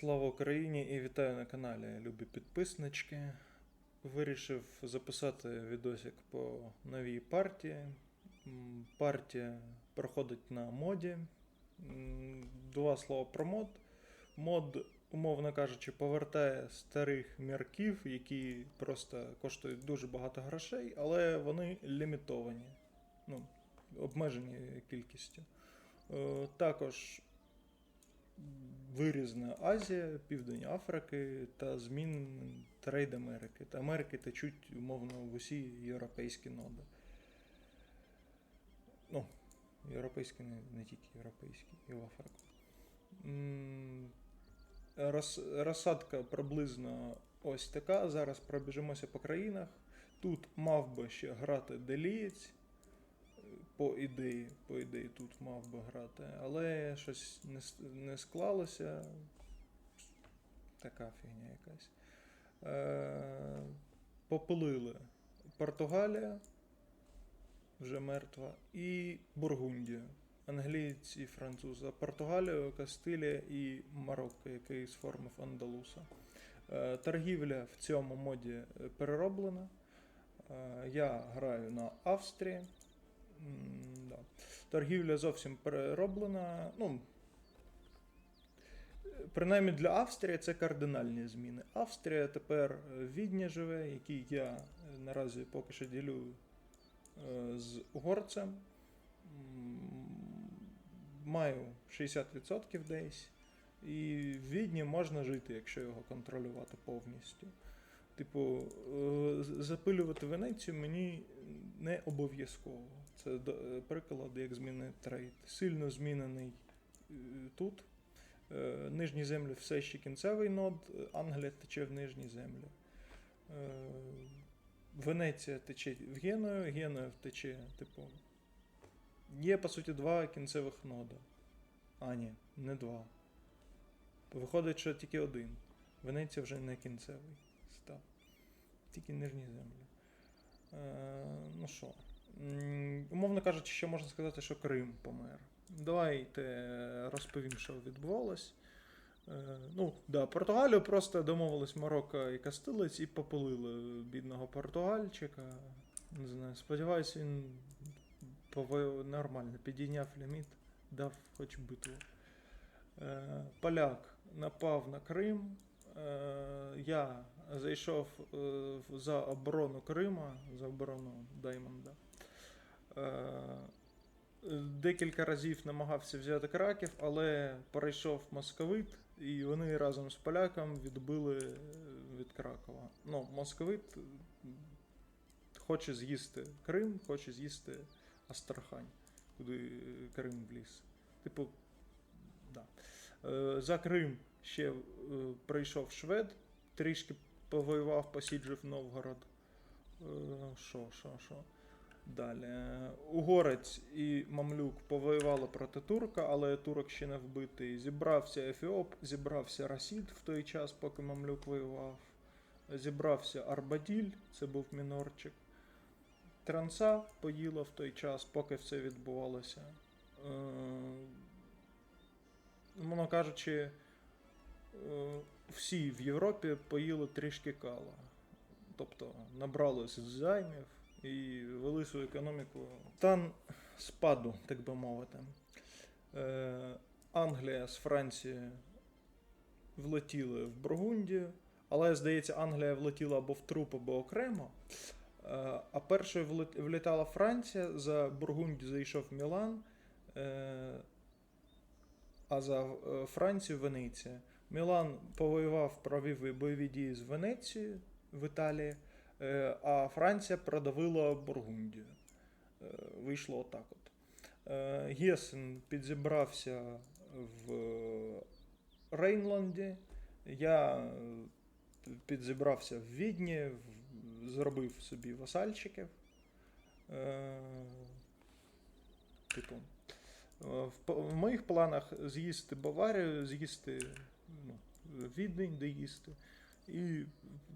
Слава Україні і вітаю на каналі, любі підписнички. Вирішив записати відосик по новій партії. Партія проходить на моді. Два слова про мод. Мод, умовно кажучи, повертає старих мірків, які просто коштують дуже багато грошей, але вони лімітовані. Ну, обмежені кількістю. Е, Також вирізна Азія, Південь Африки та змін трейд Америки. Та Америки течуть, умовно, в усі європейські ноди. Ну, європейські, не, не тільки європейські, і в Африку. Роз, розсадка приблизно ось така. Зараз пробіжимося по країнах. Тут мав би ще грати Делієць. По ідеї, по ідеї тут мав би грати, але щось не, не склалося. Така фігня якась. Е, попилили Португалія, вже мертва, і Бургундія. Англієць і француз. А Португалію, Кастилія і Марокко, який сформив Андалуса. Е, торгівля в цьому моді е, перероблена. Е, я граю на Австрії. Да. Торгівля зовсім перероблена. Ну, принаймні для Австрії це кардинальні зміни. Австрія тепер в Відні живе, який я наразі поки що ділю е, з угорцем. Маю 60% десь. І в Відні можна жити, якщо його контролювати повністю. Типу, е, запилювати Венецію мені не обов'язково. Це е, приклад, як змінити трейд. Сильно змінений е, тут. Е, Нижні землі все ще кінцевий нод, Англія тече в нижні землі. Венеція тече в Геною, Геною втече, типу. Є, по суті, два кінцевих нода. А, ні, не два. Виходить, що тільки один. Венеція вже не кінцевий став. Тільки нижні землі. Е, ну що? Умовно кажучи, ще можна сказати, що Крим помер. Давайте розповім, що відбувалось. Е, ну, да, Португалію просто домовились Марокко і Кастилець і попилили бідного португальчика. Не знаю, сподіваюся, він нормально підійняв ліміт, дав хоч битву. Е, поляк напав на Крим. Е, я зайшов за оборону Крима, за оборону Даймонда. Е, Декілька разів намагався взяти Краків, але перейшов московит, і вони разом з поляком відбили е, від Кракова. Ну, московит хоче з'їсти Крим, хоче з'їсти Астрахань, куди е, Крим вліз. Типу, да. За Крим ще прийшов швед, трішки повоював, посіджив Новгород. Що, що, що? Далі. Угорець і Мамлюк повоювали проти турка, але турок ще не вбитий. Зібрався Ефіоп, зібрався Расід в той час, поки Мамлюк воював. Зібрався Арбаділь, це був мінорчик. Транса поїла в той час, поки все відбувалося. Е, Мовно кажучи, е, всі в Європі поїли трішки кала. Тобто набрали займів і вели свою економіку стан спаду, так би мовити. Е, Англія з Франції влетіли в Бургундію, але, здається, Англія влетіла або в труп, або окремо. Е, А першою влітала Франція, за Бургундію зайшов Мілан, е, а за Францію Венеція. Мілан повоював, провів бойові дії з Венецією в Італії, а Франція продавила Бургундію. Е, Вийшло отак от. Е, Гесен підзібрався в Рейнланді. Я е, підзібрався в Відні, зробив собі васальчиків. Е, Типу, е, в моїх планах з'їсти Баварію, з'їсти ну, Відень, доїсти, і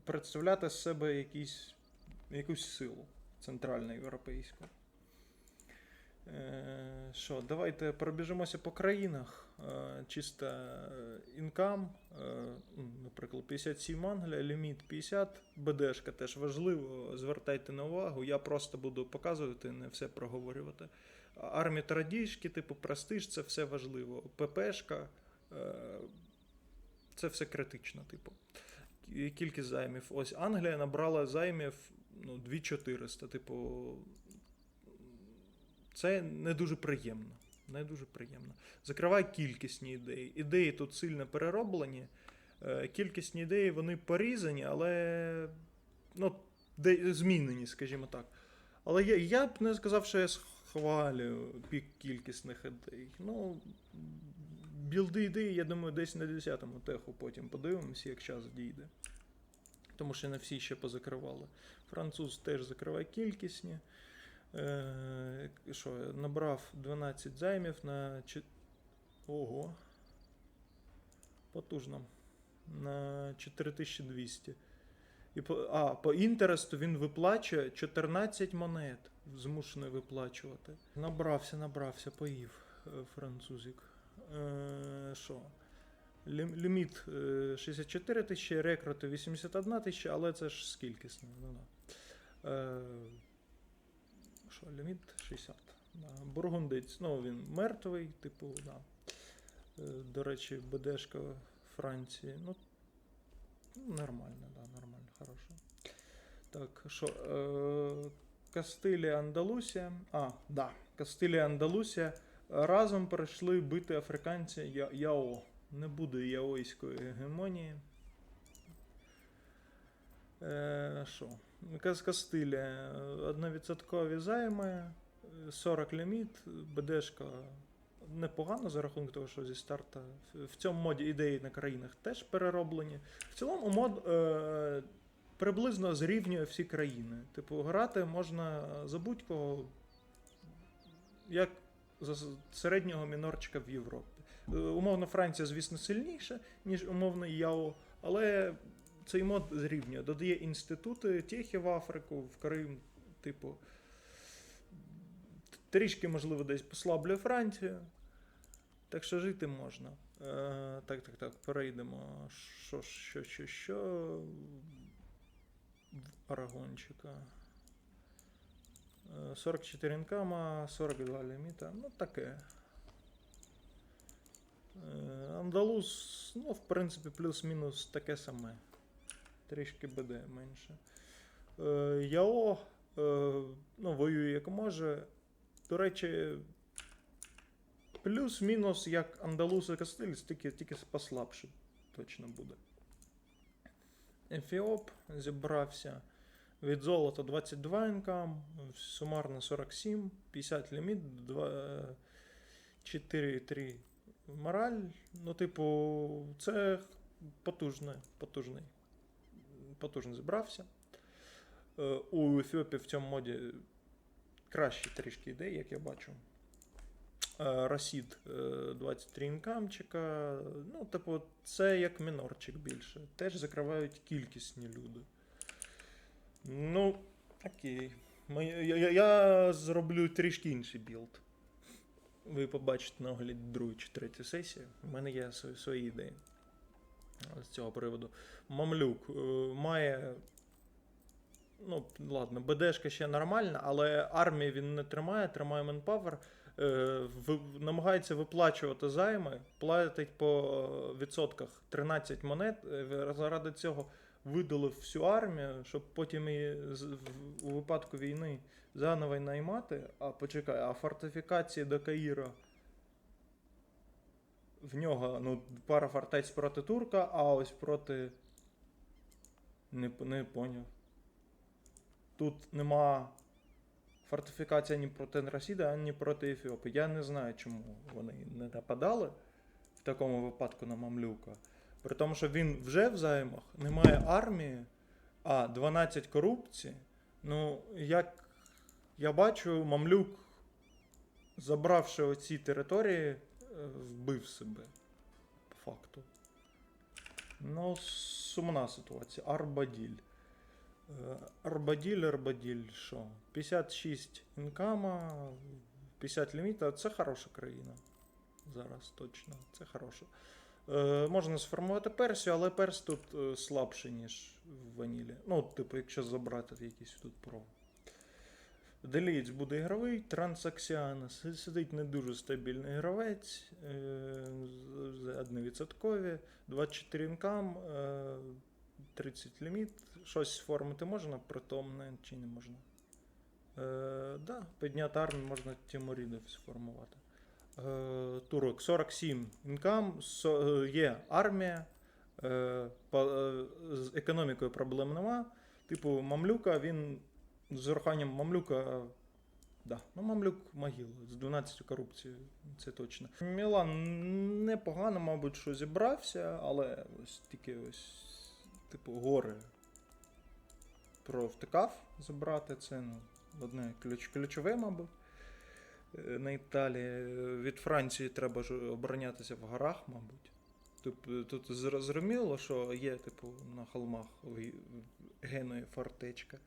представляти з себе якісь, якусь силу центральноєвропейську. Е, Що, давайте пробіжимося по країнах. Е, Чисто е, інкам, м, наприклад, 57 Англія, ліміт 50, БДшка теж важливо, звертайте на увагу. Я просто буду показувати, не все проговорювати. Армія радіжки, типу престиж, це все важливо. ППшка, це все критично, типу. Кі- Кількість займів. Ось Англія набрала займів ну, 2400. Типу, це не дуже приємно. Не дуже приємно. Закривай кількісні ідеї. Ідеї тут сильно перероблені. Е, Кількісні ідеї вони порізані, але ну, змінені, скажімо так. Але я, я б не сказав, що я схвалюю пік кількісних ідей. Ну, білди ідеї, я думаю, десь на 10-му теху потім подивимося, як час дійде. Тому що не всі ще позакривали. Француз теж закриває кількісні. Е, що, набрав 12 займів на. Ого. Потужно. На 4200. І по, а, по інтересту він виплачує 14 монет. Змушений виплачувати. Набрався, набрався, поїв е, французик. Е, Що? Ліміт е, 64 тисячі, рекрути 81 тисяча, але це ж скільки Ну, да. Е, що, ліміт 60. Да. Бургундець, ну він мертвий, типу, да. Е, До речі, БДшка Франції. Ну, нормально, да, нормально, хорошо. Так, що, е, Кастилія Андалусія. А, да, Кастилія Андалусія разом перейшли бити африканці Я- Яо. Не буде яойської гегемонії. Е, Що? Каз Кастилія, одновідсоткові займи, е, 40 ліміт, БДшка непогано за рахунок того, що зі старта в- цьому моді ідеї на країнах теж перероблені. В цілому мод е, приблизно зрівнює всі країни. Типу, грати можна за будь-кого, як середнього мінорчика в Європі. Е, Умовно, Франція, звісно, сильніша, ніж умовно Яо, але цей мод зрівнює. Додає інститути, техи в Африку, в Крим, типу. Трішки, можливо, десь послаблює Францію. Так що жити можна. Е, так, так, так, перейдемо. Що, що, що, що. В Арагончика. Е, 44 інкама, 42 ліміта. Ну, таке. Е, Андалус, ну, в принципі, плюс-мінус таке саме. Трішки БД менше. Е, Яо, е, ну, воює як може. До речі, плюс-мінус як Андалус і Кастиль, тільки, тільки послабше точно буде. Ефіоп зібрався від золота 22 інкам, сумарно 47, 50 ліміт, 2, 4,3 мораль. Ну, типу, це потужний, потужний. Зібрався. Е, У Ефіопії в цьому моді кращі трішки ідеї, як я бачу. Е, Расід е, 23 інкамчика. Ну, типу, це як мінорчик більше. Теж закривають кількісні люди. Ну, окей. Я, я, зроблю трішки інший білд. Ви побачите на огляді другої чи третю сесію. У мене є свої, свої ідеї з цього приводу. Мамлюк е, має. Ну, ладно, БДшка ще нормальна, але армії він не тримає, тримає манпавер. Е, намагається виплачувати займи, платить по відсотках 13 монет. Е, Заради цього видалив всю армію, щоб потім її у випадку війни заново наймати. А почекай, а фортифікації до Каїра в нього ну, пара фортець проти турка, а ось проти. Не, не поняв. Тут нема фортифікації ні проти Расіда, ані проти Ефіопії. Я не знаю, чому вони не нападали в такому випадку на Мамлюка. При тому, що він вже в займах, немає армії, а 12 корупції. Ну, як я бачу, Мамлюк, забравши оці території, е, вбив себе. По факту. Ну, сумна ситуація. Арбаділь. Е, Арбаділь, Арбаділь, що? 56 інкама, 50 ліміта, це хороша країна. Зараз точно, це хороша. Е, можна сформувати Персію, але Перс тут е, слабший, ніж в ванілі. Ну, типу, якщо забрати якийсь тут про. Делієць буде ігровий, Трансаксіана сидить не дуже стабільний гравець, е, 1%, 24 інкам, е, 30 ліміт. Щось сформити можна, притомне чи не можна. Е, да, підняти армію можна Тимурідів сформувати. Е, турок 47 інкам, е, є армія. Е, з економікою проблем нема. Типу, Мамлюка, він з урахуванням Мамлюка. Да, ну Мамлюк могила з 12 корупцією, це точно. Мілан непогано, мабуть, що зібрався, але ось тільки ось, типу, гори провтикав забрати. Це ну, одне ключ, ключове, мабуть. Е, На Італії. Від Франції треба ж оборонятися в горах, мабуть. Тобто тут зрозуміло, що є, типу, на холмах Генуї фортечка.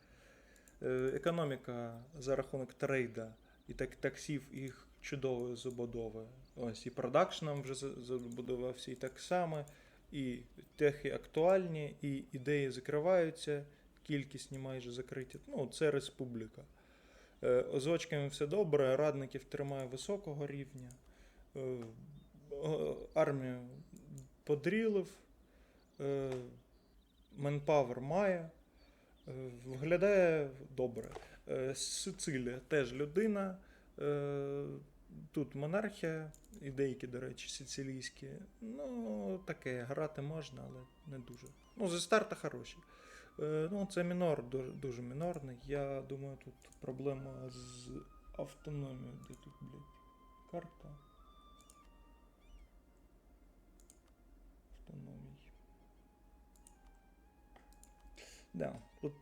Е, Економіка за рахунок трейда і так, таксів їх чудової забудови. Ось і продакшном вже забудувався, і так само, і техи актуальні, і ідеї закриваються, кількісні майже закриті. Ну, це республіка. Е, З очками все добре, радників тримає високого рівня. Е, Армію подрілив, е, Манпавер має. Е, Виглядає добре. Е, Сицилія теж людина. Е, Тут монархія, і деякі, до речі, сицилійські. Ну, таке, грати можна, але не дуже. Ну, зі старта хороші. Е, Ну, це мінор, дуже, мінорний. Я думаю, тут проблема з автономією. Де тут, блядь, карта? Автономій. Да, от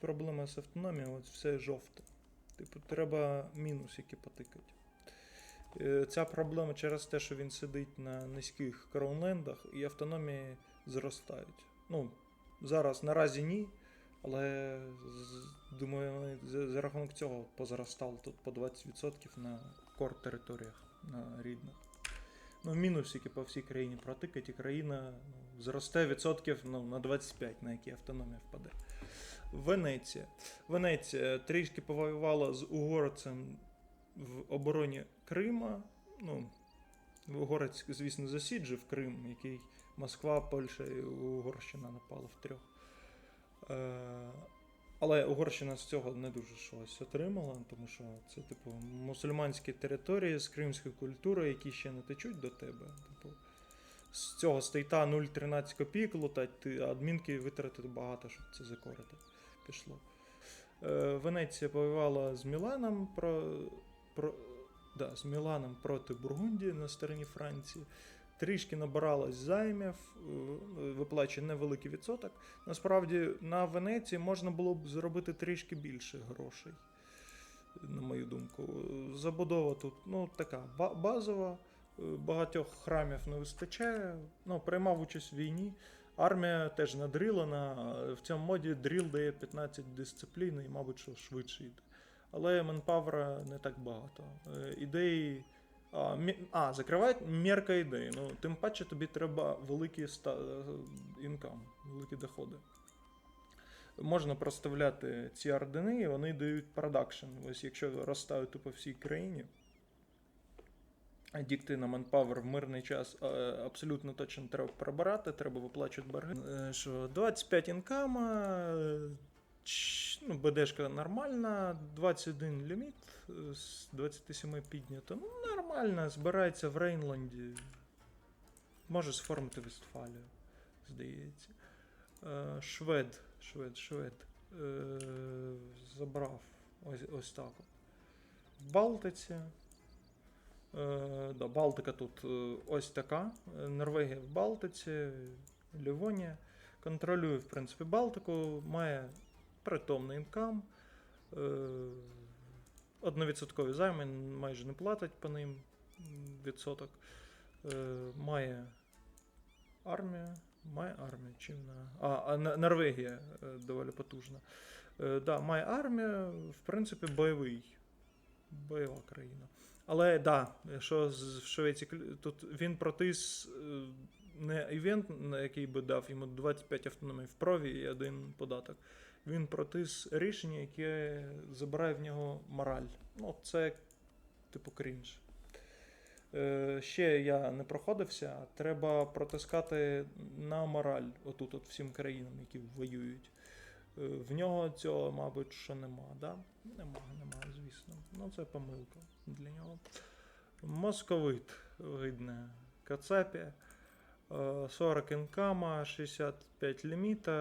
проблема з автономією, от все жовте. Типу, треба мінус, які потикати. Е, Ця проблема через те, що він сидить на низьких кроунлендах, і автономії зростають. Ну, зараз наразі ні, але думаю, за, рахунок цього позаростали тут по 20% на кор територіях на рідних. Ну, мінусики по всій країні протикать, і країна ну, зросте відсотків ну, на 25, на які автономія впаде. Венеція. Венеція трішки повоювала з угорцем в обороні Крима. Ну, угорець, звісно, засіджив Крим, який Москва, Польща і Угорщина напали в трьох. Е, але Угорщина з цього не дуже щось отримала, тому що це, типу, мусульманські території з кримською культурою, які ще не течуть до тебе. Типу, з цього стейта 0,13 копійок лутать, ти адмінки витратити багато, щоб це закорити. Пішло. Е, Венеція повоювала з Міланом про, про, да, з Міланом проти Бургундії на стороні Франції. Трішки набиралась займів, е, виплачує невеликий відсоток. Насправді на Венеції можна було б зробити трішки більше грошей, на мою думку. Забудова тут ну, така базова, е, багатьох храмів не вистачає. Ну, приймав участь в війні. Армія теж надрілена. В цьому моді дріл дає 15 дисциплін і, мабуть, що швидше йде. Але менпавера не так багато. Е, Ідеї. А, а, закривають мерка ідеї. Ну, тим паче тобі треба великий ста... е, інкам, великі доходи. Можна проставляти ці ордени, і вони дають продакшн. Ось якщо розставити по всій країні, дікти на манпавер в мирний час е, абсолютно точно треба прибирати, треба виплачувати борги. Е, Що 25 інкама, ну, БДшка нормальна, 21 ліміт з 27 піднято. Ну, нормально, збирається в Рейнланді. Може сформити Вестфалію, здається. Е, Швед, швед, швед. Е, Забрав ось, ось так. В Балтиці. Е, да, Балтика тут ось така. Норвегія в Балтиці, Лівонія. Контролює, в принципі, Балтику, має притомний інкам. Одновідсоткові займи майже не платить по ним відсоток. Е, Має армію. Має армію. Чим на. А, Норвегія е, доволі потужна. Е, да, має армію, в принципі, бойовий. бойова країна. Але да, що в Швеції, тут він протис не івент, на який би дав йому 25 автономій в прові і один податок. Він протис рішення, яке забирає в нього мораль. Ну, це типу крінж. Е, ще я не проходився. Треба протискати на мораль отут от всім країнам, які воюють. Е, в нього цього, мабуть, що нема, да? Нема, нема, звісно. Ну, це помилка для нього. Московит, видне, Кацапі. е, 40 інкама, 65 ліміта,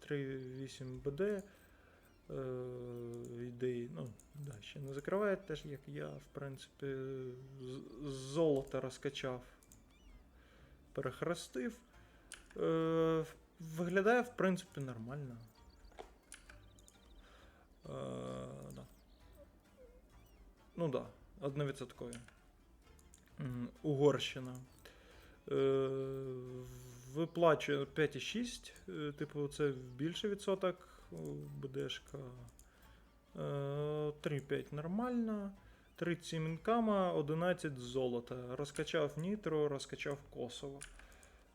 3,8 БД. Е, ідеї, ну, да, ще не закриває, теж як я, в принципі, з- золото розкачав, перехрестив. Е, виглядає, в принципі, нормально. Е, да. Ну да, одновідсоткові. Угорщина. Е, виплачує 5,6, е, типу, це більший відсоток. БДшка. Е, 3,5 нормально. 37 інкама, 11 золота. Розкачав Нітро, розкачав Косово.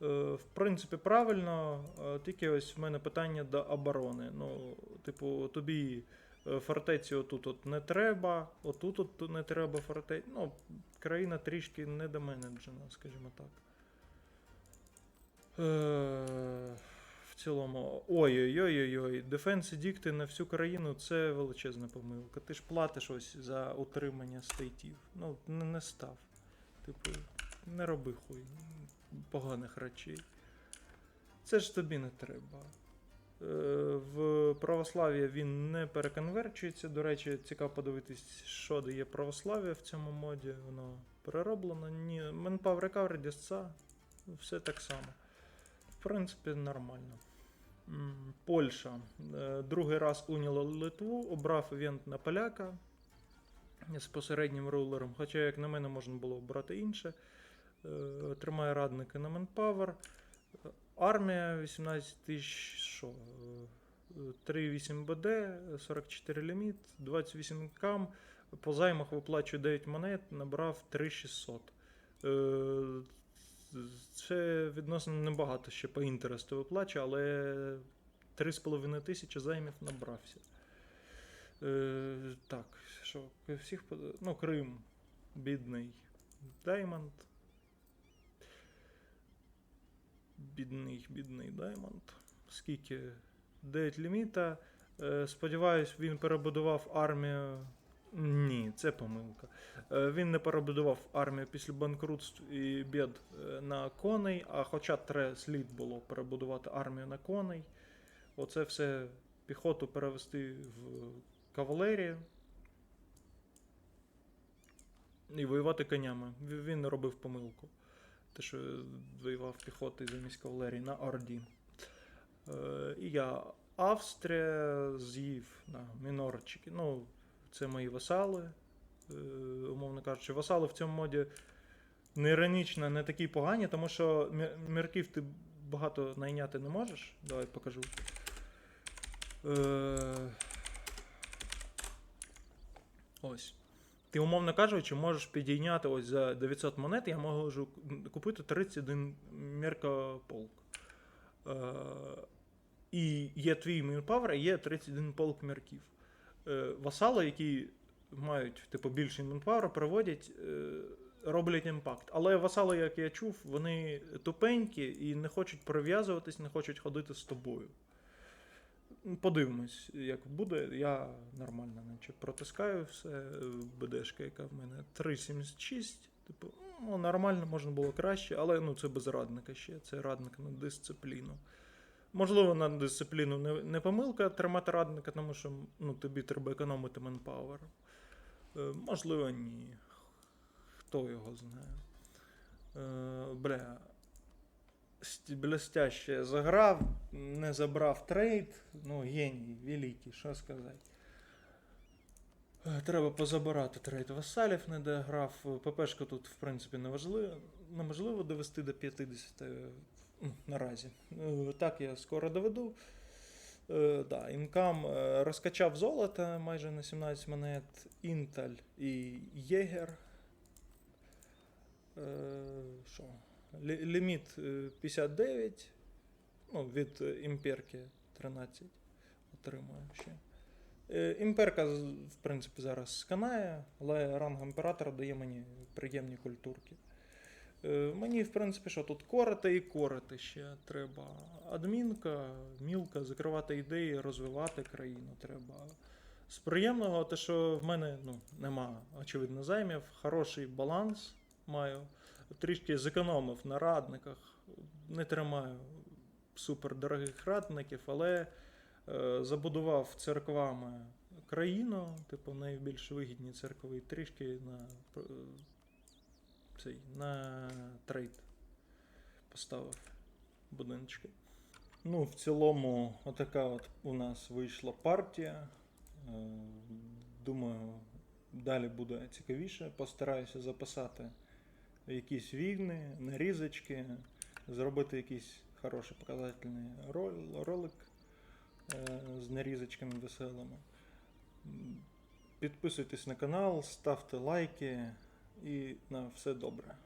Е, в принципі, правильно, е, тільки ось в мене питання до оборони. Ну, типу, тобі е, фортеці отут от не треба, отут от не треба фортеці. Ну, країна трішки недоменеджена, скажімо так. В цілому. Ой-ой-ой-ой. Дефенс дікти на всю країну це величезна помилка. Ти ж платиш ось за утримання стейтів. Ну, не, не став. Типу, не роби хуй поганих речей. Це ж тобі не треба. Е, В православ'я він не переконверчується. До речі, цікаво подивитись, що дає православ'я в цьому моді. Воно перероблено. Ні, Manpower Recovery, дісца, все так само. Принципі, нормально. Польща. Е, Другий раз уняла Литву, обрав івент на поляка з посереднім рулером. Хоча, як на мене, можна було обрати інше. Е, Тримає радники на Manpower. Армія 18 тисяч. Е, 3,8 БД, 44 ліміт, 28 кам. По займах виплачує 9 монет, набрав 3600. Це відносно небагато ще по інтересту виплачує, але 3,5 тисячі займів набрався. Е, так, що, всіх Ну, Крим, бідний. Даймонд. Бідний, бідний Даймонд. Скільки? 9 ліміта. Е, сподіваюсь, він перебудував армію. Ні, це помилка. Е, він не перебудував армію після банкрутств і бід е, на коней, а хоча тре слід було перебудувати армію на коней. Оце все піхоту перевести в кавалерію. І воювати конями. Він не робив помилку. Те, що воював піхотою замість кавалерії на Орді. Е, і я Австрія з'їв на мінорчики. Ну, це мої васали. Е, умовно кажучи, васали в цьому моді не іронічно, не такі погані, тому що мі- мірків ти багато найняти не можеш. Давай покажу. Е, ось. Ти, умовно кажучи, можеш підійняти ось за 900 монет, я можу купити 31 меркополк. Е, і є твій Мюнпавер, і є 31 полк мерків. Е, васали, які мають типу, більший Мюнпавер, проводять, е, роблять імпакт. Але васали, як я чув, вони тупенькі і не хочуть прив'язуватись, не хочуть ходити з тобою. Подивимось, як буде. Я нормально наче протискаю все. БДшка, яка в мене 3,76. Типу, ну, нормально, можна було краще, але ну, це без радника ще. Це радник на дисципліну. Можливо, на дисципліну не, не помилка тримати радника, тому що ну, тобі треба економити манпауер. Е, можливо, ні. Хто його знає. Е, бля. Ст- Блестяще заграв, не забрав трейд. Ну, геній, великий, що сказати. Е, Треба позабирати трейд васалів, не дограв. ППшка тут, в принципі, неважливо, неможливо довести до 50 е, м, наразі. Е, Так я скоро доведу. Е, да, інкам е, розкачав золото майже на 17 монет, Intel і Єгер. Що? Ліміт е, 59. Ну, від імперки 13 отримую ще. Імперка, в принципі, зараз сканає, але ранг імператора дає мені приємні культурки. Е, Мені, в принципі, що тут корити і корити ще треба. Адмінка, мілка, закривати ідеї, розвивати країну треба. З приємного, те, що в мене ну, нема, очевидно, займів, хороший баланс маю. Трішки зекономив на радниках, не тримаю супердорогих радників, але е, забудував церквами країну, типу найбільш вигідні церкви, трішки на е, цей на трейд поставив будиночки. Ну, в цілому, отака от у нас вийшла партія. Е, Думаю, далі буде цікавіше. Постараюся записати якісь війни, нарізочки, зробити якийсь хороший показательний ролик е, з нарізочками веселими. Підписуйтесь на канал, ставте лайки і на все добре.